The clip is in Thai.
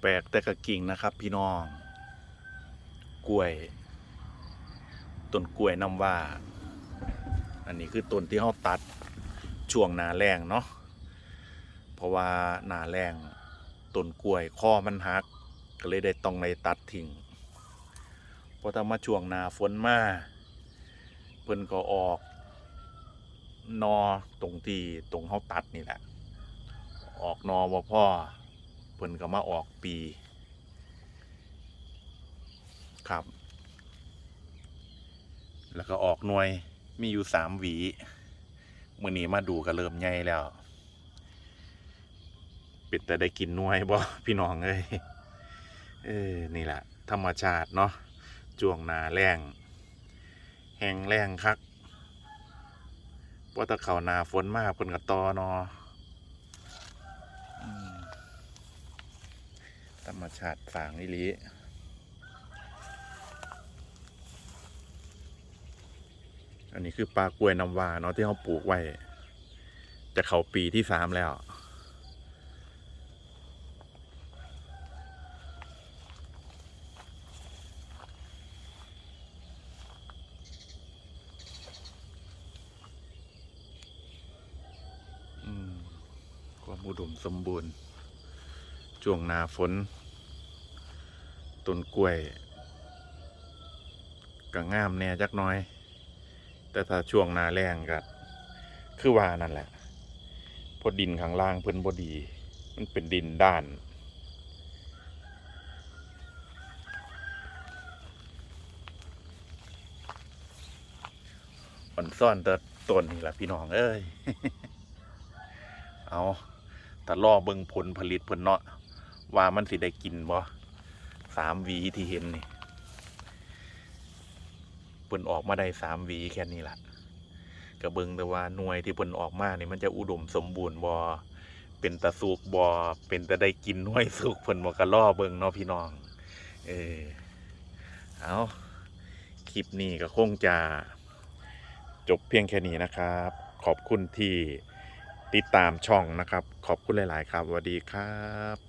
แปลกแต่กระกิ่งนะครับ พี่น้อง กล้วยต้นกล้วยน้ำว่า อันนี้คือต้นที่เขาตัดช่วงหนาแรงเนาะเพราะว่าหนาแรงต้นกล้วยข้อมันหัก ก็เลยได้ต้องในตัดทิ้งเพราะถ้ามาช่วงหนาฝนมาเพิ่นก็ออกนอตรงที่ตรงเขาตัดนี่แหละ ออกนอบ่พ่อ เพิ่นก็มาออกปี ครับ แล้วก็ออกหน่วยมีอยู่สามหวีมื่อนี้มาดูก็เริ่มใหญ่แล้ว เป็ดแต่ได้กินน่วยบ่พี่น้องเอ้ยเออนี่แหละธรรมชาติเนาะจ่วงนาแรงแห้งแรงคักว่าถ้าเขานาฝนมากเพิ่นก็ตอเนออื ธรรมชาติฝางอีหลีอันนี้คือปลากล้วยน้ำวาเนาะที่เขาปลูกไว้ จะเขาปีที่สามแล้วความอุดมสมบูรณ์ช่วงหนาฝน ต้นกล้วยก็งามแน่จักน้อย แต่ถ้าช่วงหนาแรงก็คือว่านั่นแหละพอดินข้างล่างเพิ่นบ่ดี มันเป็นดินด้านอ่อนซ่อนแต่ต้นนี่แหละพี่น้องเอ้ย เอาแต่รอเบิ่งผลผลิตเพิ่นเนาะว่ามันสิได้กินบ่ สามวีที่เห็นนี่เพิ่นออกมาได้สามวีแค่นี้ล่ะก็เบิงแต่ว่าหน่วยที่เพิ่นออกมานี่มันจะอุดมสมบูรณ์บ่เป็นตะสุกบ่เป็นต่ได้กินหน่วยสุกเพิ่นบ่ก็รอเบิงเนาะพี่น้อง เออเอาคลิปนี้ก็คงจะจบเพียงแค่นี้นะครับ ขอบคุณที่ติดตามช่องนะครับ ขอบคุณหลาย ๆ ครับสวัสดีครับ